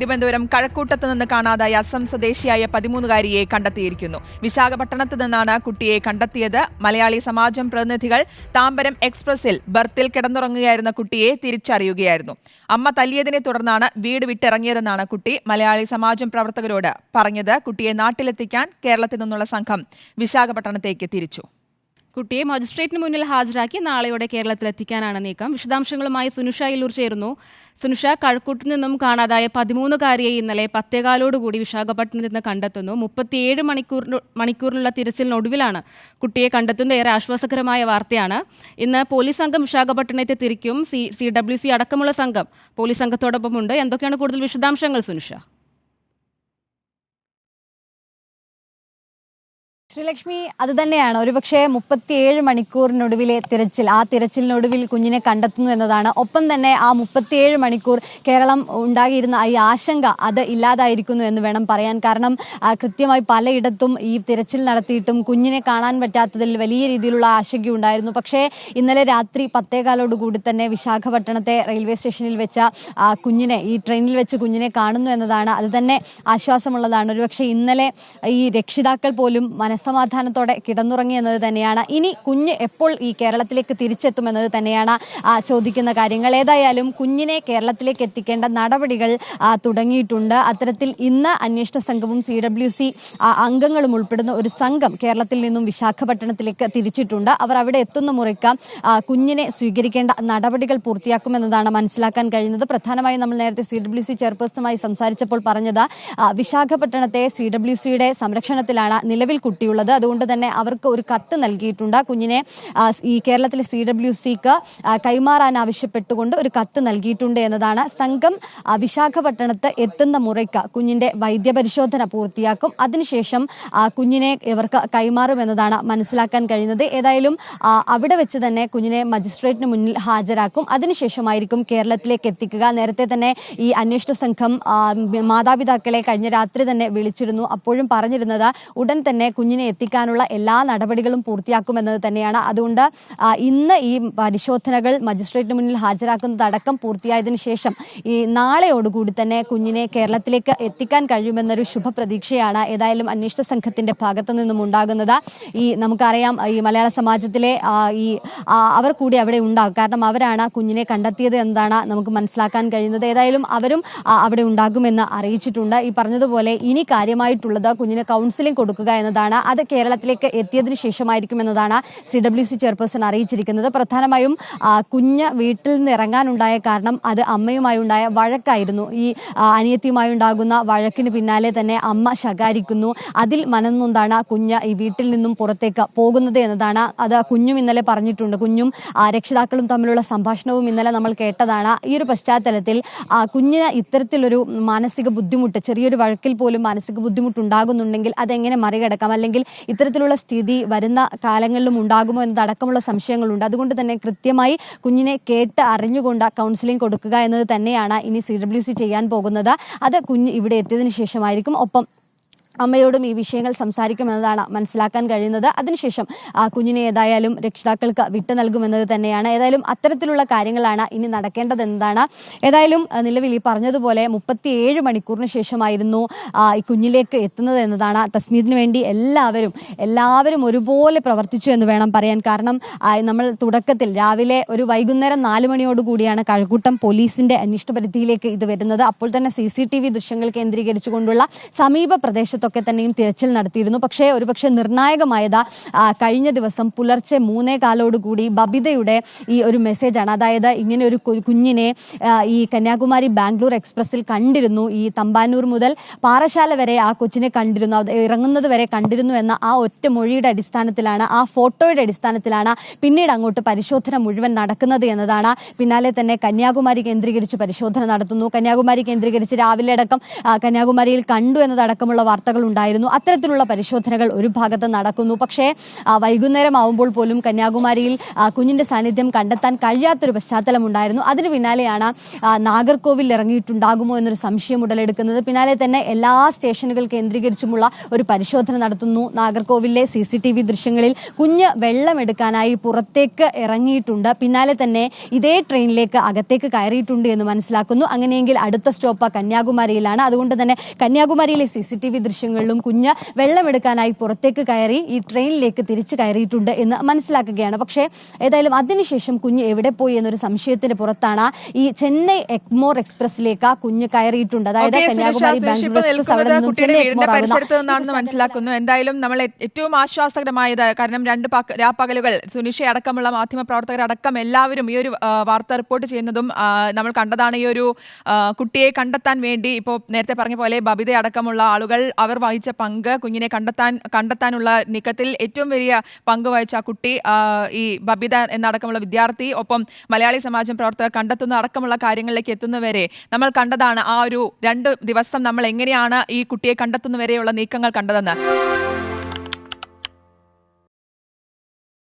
തിരുവനന്തപുരം കഴക്കൂട്ടത്ത് നിന്ന് കാണാതായ അസം സ്വദേശിയായ പതിമൂന്നുകാരിയെ കണ്ടെത്തിയിരിക്കുന്നു. വിശാഖപട്ടണത്ത് നിന്നാണ് കുട്ടിയെ കണ്ടെത്തിയത്. മലയാളി സമാജം പ്രതിനിധികൾ താമ്പരം എക്സ്പ്രസിൽ ബർത്തിൽ കിടന്നുറങ്ങുകയായിരുന്ന കുട്ടിയെ തിരിച്ചറിയുകയായിരുന്നു. അമ്മ തല്ലിയതിനെ തുടർന്നാണ് വീട് വിട്ടിറങ്ങിയതെന്നാണ് കുട്ടി. മലയാളി സമാജം പ്രവർത്തകരോട് പറഞ്ഞത്. കുട്ടിയെ നാട്ടിലെത്തിക്കാൻ കേരളത്തിൽ നിന്നുള്ള സംഘം വിശാഖപട്ടണത്തേക്ക് തിരിച്ചു. കുട്ടിയെ മജിസ്ട്രേറ്റിന് മുന്നിൽ ഹാജരാക്കി നാളെയോടെ കേരളത്തിലെത്തിക്കാനാണ് നീക്കം. വിശദാംശങ്ങളുമായി സുനുഷ ഇല്ലൂർ ചേരുന്നു. സുനുഷ കഴക്കൂട്ടിൽ നിന്നും കാണാതായ പതിമൂന്നുകാരിയെ ഇന്നലെ പത്തേകാലോടുകൂടി വിശാഖപട്ടണത്തിൽ നിന്ന് കണ്ടെത്തുന്നു. മുപ്പത്തിയേഴ് മണിക്കൂർ മണിക്കൂറിലുള്ള തിരച്ചിലിനൊടുവിലാണ് കുട്ടിയെ കണ്ടെത്തുന്നത്. ഏറെ ആശ്വാസകരമായ വാർത്തയാണ്. ഇന്ന് പോലീസ് സംഘം വിശാഖപട്ടണത്തെ തിരിക്കും. സി സി ഡബ്ല്യു സി അടക്കമുള്ള സംഘം പോലീസ് സംഘത്തോടൊപ്പമുണ്ട്. എന്തൊക്കെയാണ് കൂടുതൽ വിശദാംശങ്ങൾ സുനുഷ? ശ്രീലക്ഷ്മി അത് തന്നെയാണ്. ഒരുപക്ഷെ മുപ്പത്തിയേഴ് മണിക്കൂറിനൊടുവിലെ തിരച്ചിൽ ആ തിരച്ചിലിനൊടുവിൽ കുഞ്ഞിനെ കണ്ടെത്തുന്നു എന്നതാണ്. ഒപ്പം തന്നെ ആ മുപ്പത്തിയേഴ് മണിക്കൂർ കേരളം ഉണ്ടാകിയിരുന്ന ഈ ആശങ്ക അത് ഇല്ലാതായിരിക്കുന്നു എന്ന് വേണം പറയാൻ. കാരണം കൃത്യമായി പലയിടത്തും ഈ തിരച്ചിൽ നടത്തിയിട്ടും കുഞ്ഞിനെ കാണാൻ പറ്റാത്തതിൽ വലിയ രീതിയിലുള്ള ആശങ്കയുണ്ടായിരുന്നു പക്ഷേ ഇന്നലെ രാത്രി പത്തേകാലോടുകൂടി തന്നെ വിശാഖപട്ടണത്തെ റെയിൽവേ സ്റ്റേഷനിൽ വെച്ച കുഞ്ഞിനെ ഈ ട്രെയിനിൽ വെച്ച് കുഞ്ഞിനെ കാണുന്നു എന്നതാണ് അത് തന്നെ ആശ്വാസമുള്ളതാണ്. ഒരുപക്ഷെ ഇന്നലെ ഈ രക്ഷിതാക്കൾ പോലും മനസ്സമാധാനത്തോടെ കിടന്നുറങ്ങി എന്നത് തന്നെയാണ്. ഇനി കുഞ്ഞ് എപ്പോൾ ഈ കേരളത്തിലേക്ക് തിരിച്ചെത്തുമെന്നത് തന്നെയാണ് ചോദിക്കുന്ന കാര്യങ്ങൾ. ഏതായാലും കുഞ്ഞിനെ കേരളത്തിലേക്ക് എത്തിക്കേണ്ട നടപടികൾ തുടങ്ങിയിട്ടുണ്ട്. അത്തരത്തിൽ ഇന്ന് അന്വേഷണ സംഘവും സി ഡബ്ല്യു സി അംഗങ്ങളും ഉൾപ്പെടുന്ന ഒരു സംഘം കേരളത്തിൽ നിന്നും വിശാഖപട്ടണത്തിലേക്ക് തിരിച്ചിട്ടുണ്ട്. അവർ അവിടെ എത്തുന്ന മുറയ്ക്ക് കുഞ്ഞിനെ സ്വീകരിക്കേണ്ട നടപടികൾ പൂർത്തിയാക്കുമെന്നതാണ് മനസ്സിലാക്കാൻ കഴിയുന്നത്. പ്രധാനമായും നമ്മൾ നേരത്തെ സി ഡബ്ല്യു സി ചെയർപേഴ്സണുമായി സംസാരിച്ചപ്പോൾ പറഞ്ഞത് വിശാഖപട്ടണത്തെ സി ഡബ്ല്യു സിയുടെ സംരക്ഷണത്തിലാണ് നിലവിൽ കുട്ടിയുള്ളത് അതുകൊണ്ട് തന്നെ അവർക്ക് ഒരു കത്ത് നൽകിയിട്ടുണ്ട്. കുഞ്ഞിനെ ഈ കേരളത്തിലെ സി ഡബ്ല്യു സിക്ക് കൈമാറാൻ ആവശ്യപ്പെട്ടുകൊണ്ട് ഒരു കത്ത് നൽകിയിട്ടുണ്ട് എന്നതാണ് സംഘം വിശാഖപട്ടണത്ത് എത്തുന്ന മുറയ്ക്ക് കുഞ്ഞിന്റെ വൈദ്യപരിശോധന പൂർത്തിയാക്കും. അതിനുശേഷം കുഞ്ഞിനെ ഇവർക്ക് കൈമാറുമെന്നതാണ് മനസ്സിലാക്കാൻ കഴിയുന്നത്. ഏതായാലും അവിടെ വെച്ച് തന്നെ കുഞ്ഞിനെ മജിസ്ട്രേറ്റിന് മുന്നിൽ ഹാജരാക്കും. അതിനുശേഷമായിരിക്കും കേരളത്തിലേക്ക് എത്തിക്കുക. നേരത്തെ തന്നെ ഈ അന്വേഷണ സംഘം മാതാപിതാക്കളെ കഴിഞ്ഞ രാത്രി തന്നെ വിളിച്ചിരുന്നു. അപ്പോഴും പറഞ്ഞിരുന്നത് ഉടൻ തന്നെ കുഞ്ഞിനെ എത്തിക്കാനുള്ള എല്ലാ നടപടികളും പൂർത്തിയാക്കുമെന്നത് തന്നെയാണ്. അതുകൊണ്ട് ഇന്ന് ഈ പരിശോധനകൾ മജിസ്ട്രേറ്റിന് മുന്നിൽ ഹാജരാക്കുന്നതടക്കം പൂർത്തിയായതിനു ശേഷം ഈ നാളെയോടുകൂടി തന്നെ കുഞ്ഞിനെ കേരളത്തിലേക്ക് എത്തിക്കാൻ കഴിയുമെന്നൊരു ശുഭപ്രതീക്ഷയാണ് ഏതായാലും അന്വേഷണ സംഘത്തിന്റെ ഭാഗത്തു നിന്നും ഉണ്ടാകുന്നത്. ഈ നമുക്കറിയാം ഈ മലയാള സമാജത്തിലെ ഈ അവർ കൂടി അവിടെ ഉണ്ടാകും. കാരണം അവരാണ് കുഞ്ഞിനെ കണ്ടെത്തിയത് എന്താണ് നമുക്ക് മനസ്സിലാക്കാൻ കഴിയുന്നത്. ഏതായാലും അവരും അവിടെ ഉണ്ടാകുമെന്ന് അറിയിച്ചിട്ടുണ്ട്. ഈ പറഞ്ഞതുപോലെ ഇനി കാര്യമായിട്ടുള്ളത് കുഞ്ഞിന് കൗൺസിലിംഗ് കൊടുക്കുക എന്നതാണ്. അത് കേരളത്തിലേക്ക് എത്തിയതിനു ശേഷമായിരിക്കും എന്നതാണ് സി ഡബ്ല്യു സി ചെയർപേഴ്സൺ അറിയിച്ചിരിക്കുന്നത്. പ്രധാനമായും കുഞ്ഞ് വീട്ടിൽ നിന്ന് ഇറങ്ങാനുണ്ടായ കാരണം അത് അമ്മയുമായി ഉണ്ടായ വഴക്കായിരുന്നു. ഈ അനിയത്തിയുമായി ഉണ്ടാകുന്ന വഴക്കിന് പിന്നാലെ തന്നെ അമ്മ ശകാരിക്കുന്നു. അതിൽ മനന്നൊന്നാണ് കുഞ്ഞ് ഈ വീട്ടിൽ നിന്നും പുറത്തേക്ക് പോകുന്നത് എന്നതാണ്. അത് കുഞ്ഞും ഇന്നലെ പറഞ്ഞിട്ടുണ്ട്. കുഞ്ഞും രക്ഷിതാക്കളും തമ്മിലുള്ള സംഭാഷണവും ഇന്നലെ നമ്മൾ കേട്ടതാണ്. ഈ ഒരു പശ്ചാത്തലത്തിൽ കുഞ്ഞിന് ഇത്തരത്തിലൊരു മാനസിക ബുദ്ധിമുട്ട് ചെറിയൊരു വഴക്കിൽ പോലും മാനസിക ബുദ്ധിമുട്ടുണ്ടാകുന്നുണ്ടെങ്കിൽ അതെങ്ങനെ മറികടക്കാം? അല്ലെങ്കിൽ ഇത്തരത്തിലുള്ള സ്ഥിതി വരുന്ന കാലങ്ങളിലും ഉണ്ടാകുമോ എന്നതടക്കമുള്ള സംശയങ്ങളുണ്ട്. അതുകൊണ്ട് തന്നെ കൃത്യമായി കുഞ്ഞിനെ കേട്ട് അറിഞ്ഞുകൊണ്ട് കൗൺസിലിംഗ് കൊടുക്കുക എന്നത് തന്നെയാണ് ഇനി സി ഡബ്ല്യു സി ചെയ്യാൻ പോകുന്നത്. അത് കുഞ്ഞ് ഇവിടെ എത്തിയതിനു ശേഷമായിരിക്കും. ഒപ്പം അമ്മയോടും ഈ വിഷയങ്ങൾ സംസാരിക്കുമെന്നതാണ് മനസ്സിലാക്കാൻ കഴിയുന്നത്. അതിനുശേഷം ആ കുഞ്ഞിനെ ഏതായാലും രക്ഷിതാക്കൾക്ക് വിട്ടു നൽകുമെന്നത് തന്നെയാണ്. ഏതായാലും അത്തരത്തിലുള്ള കാര്യങ്ങളാണ് ഇനി നടക്കേണ്ടതെന്നതാണ്. ഏതായാലും നിലവിൽ ഈ പറഞ്ഞതുപോലെ മുപ്പത്തിയേഴ് മണിക്കൂറിന് ശേഷമായിരുന്നു ഈ കുഞ്ഞിലേക്ക് എത്തുന്നത് എന്നതാണ്. തസ്മീദിന് വേണ്ടി എല്ലാവരും എല്ലാവരും ഒരുപോലെ പ്രവർത്തിച്ചു എന്ന് വേണം പറയാൻ. കാരണം നമ്മൾ തുടക്കത്തിൽ രാവിലെ ഒരു വൈകുന്നേരം നാല് മണിയോടുകൂടിയാണ് കഴക്കൂട്ടം പോലീസിന്റെ അന്വേഷണ പരിധിയിലേക്ക് ഇത് വരുന്നത്. അപ്പോൾ തന്നെ സി സി ടി വി ദൃശ്യങ്ങൾ കേന്ദ്രീകരിച്ചുകൊണ്ടുള്ള സമീപ പ്രദേശത്തൊക്കെ തന്നെയും തിരച്ചിൽ നടത്തിയിരുന്നു. പക്ഷേ ഒരുപക്ഷെ നിർണായകമായത് കഴിഞ്ഞ ദിവസം പുലർച്ചെ മൂന്നേ കാലോടുകൂടി ബബിതയുടെ ഈ ഒരു മെസ്സേജാണ്. അതായത് ഇങ്ങനെ ഒരു കുഞ്ഞിനെ ഈ കന്യാകുമാരി ബാംഗ്ലൂർ എക്സ്പ്രസിൽ കണ്ടിരുന്നു. ഈ തമ്പാനൂർ മുതൽ പാറശാല വരെ ആ കൊച്ചിനെ കണ്ടിരുന്നു. ഇറങ്ങുന്നത് വരെ കണ്ടിരുന്നു എന്ന ആ ഒറ്റ മൊഴിയുടെ അടിസ്ഥാനത്തിലാണ് ആ ഫോട്ടോയുടെ അടിസ്ഥാനത്തിലാണ് പിന്നീട് അങ്ങോട്ട് പരിശോധന മുഴുവൻ നടക്കുന്നത് എന്നതാണ്. പിന്നാലെ തന്നെ കന്യാകുമാരി കേന്ദ്രീകരിച്ച് പരിശോധന നടത്തുന്നു. കന്യാകുമാരി കേന്ദ്രീകരിച്ച് രാവിലെ അടക്കം കന്യാകുമാരിയിൽ കണ്ടു എന്നതടക്കമുള്ള വാർത്തകൾ വാർത്തകൾ ഉണ്ടായിരുന്നു അത്തരത്തിലുള്ള പരിശോധനകൾ ഒരു ഭാഗത്ത് നടക്കുന്നു. പക്ഷേ വൈകുന്നേരം ആവുമ്പോൾ പോലും കന്യാകുമാരിയിൽ കുഞ്ഞിന്റെ സാന്നിധ്യം കണ്ടെത്താൻ കഴിയാത്തൊരു പശ്ചാത്തലം ഉണ്ടായിരുന്നു അതിന് പിന്നാലെയാണ് നാഗർകോവിൽ ഇറങ്ങിയിട്ടുണ്ടാകുമോ എന്നൊരു സംശയം ഉടലെടുക്കുന്നത്. പിന്നാലെ തന്നെ എല്ലാ സ്റ്റേഷനുകൾ കേന്ദ്രീകരിച്ചുമുള്ള ഒരു പരിശോധന നടത്തുന്നു നാഗർകോവിലെ സി സി ടി വി ദൃശ്യങ്ങളിൽ. കുഞ്ഞ് വെള്ളമെടുക്കാനായി പുറത്തേക്ക് ഇറങ്ങിയിട്ടുണ്ട്. പിന്നാലെ തന്നെ ഇതേ ട്രെയിനിലേക്ക് അകത്തേക്ക് കയറിയിട്ടുണ്ട് എന്ന് മനസ്സിലാക്കുന്നു. അങ്ങനെയെങ്കിൽ അടുത്ത സ്റ്റോപ്പ് കന്യാകുമാരിയിലാണ്. അതുകൊണ്ട് തന്നെ കന്യാകുമാരിയിലെ സി സി ടി വി ദൃശ്യങ്ങളിലും കുഞ്ഞ് വെള്ളമെടുക്കാനായി പുറത്തേക്ക് കയറി ഈ ട്രെയിനിലേക്ക് തിരിച്ചു കയറിയിട്ടുണ്ട് എന്ന് മനസ്സിലാക്കുകയാണ്. പക്ഷേ ഏതായാലും അതിനുശേഷം കുഞ്ഞ് എവിടെ പോയി എന്നൊരു സംശയത്തിന് പുറത്താണ് ഈ ചെന്നൈ എക്മോർ എക്സ്പ്രസിലേക്ക് ആ കുഞ്ഞ് കയറിയിട്ടുണ്ട്. അതായത് കന്യാകുമാരി ബാംഗ്ലൂർ മനസ്സിലാക്കുന്നു. എന്തായാലും നമ്മൾ ഏറ്റവും ആശ്വാസകരമായത് കാരണം രണ്ട് പക- രാപ്പകലുകൾ സുനിഷ അടക്കമുള്ള മാധ്യമ പ്രവർത്തകരടക്കം എല്ലാവരും ഈ ഒരു വാർത്ത റിപ്പോർട്ട് ചെയ്യുന്നതും നമ്മൾ കണ്ടതാണ് ഈ ഒരു കുട്ടിയെ കണ്ടെത്താൻ വേണ്ടി ഇപ്പോൾ നേരത്തെ പറഞ്ഞ പോലെ ബബിത അടക്കമുള്ള ആളുകൾ അവർ വഹിച്ച പങ്ക് കുഞ്ഞിനെ കണ്ടെത്താൻ കണ്ടെത്താനുള്ള നീക്കത്തിൽ ഏറ്റവും വലിയ പങ്ക് വഹിച്ച ആ കുട്ടി ഈ ബബിത എന്നടക്കമുള്ള വിദ്യാർത്ഥി ഒപ്പം മലയാളി സമാജം പ്രവർത്തകർ കണ്ടെത്തുന്ന അടക്കമുള്ള കാര്യങ്ങളിലേക്ക് എത്തുന്നവരെ നമ്മൾ കണ്ടതാണ് ആ ഒരു രണ്ട് ദിവസം നമ്മൾ എങ്ങനെയാണ് ഈ കുട്ടിയെ കണ്ടെത്തുന്നവരെയുള്ള നീക്കങ്ങൾ കണ്ടതെന്ന്.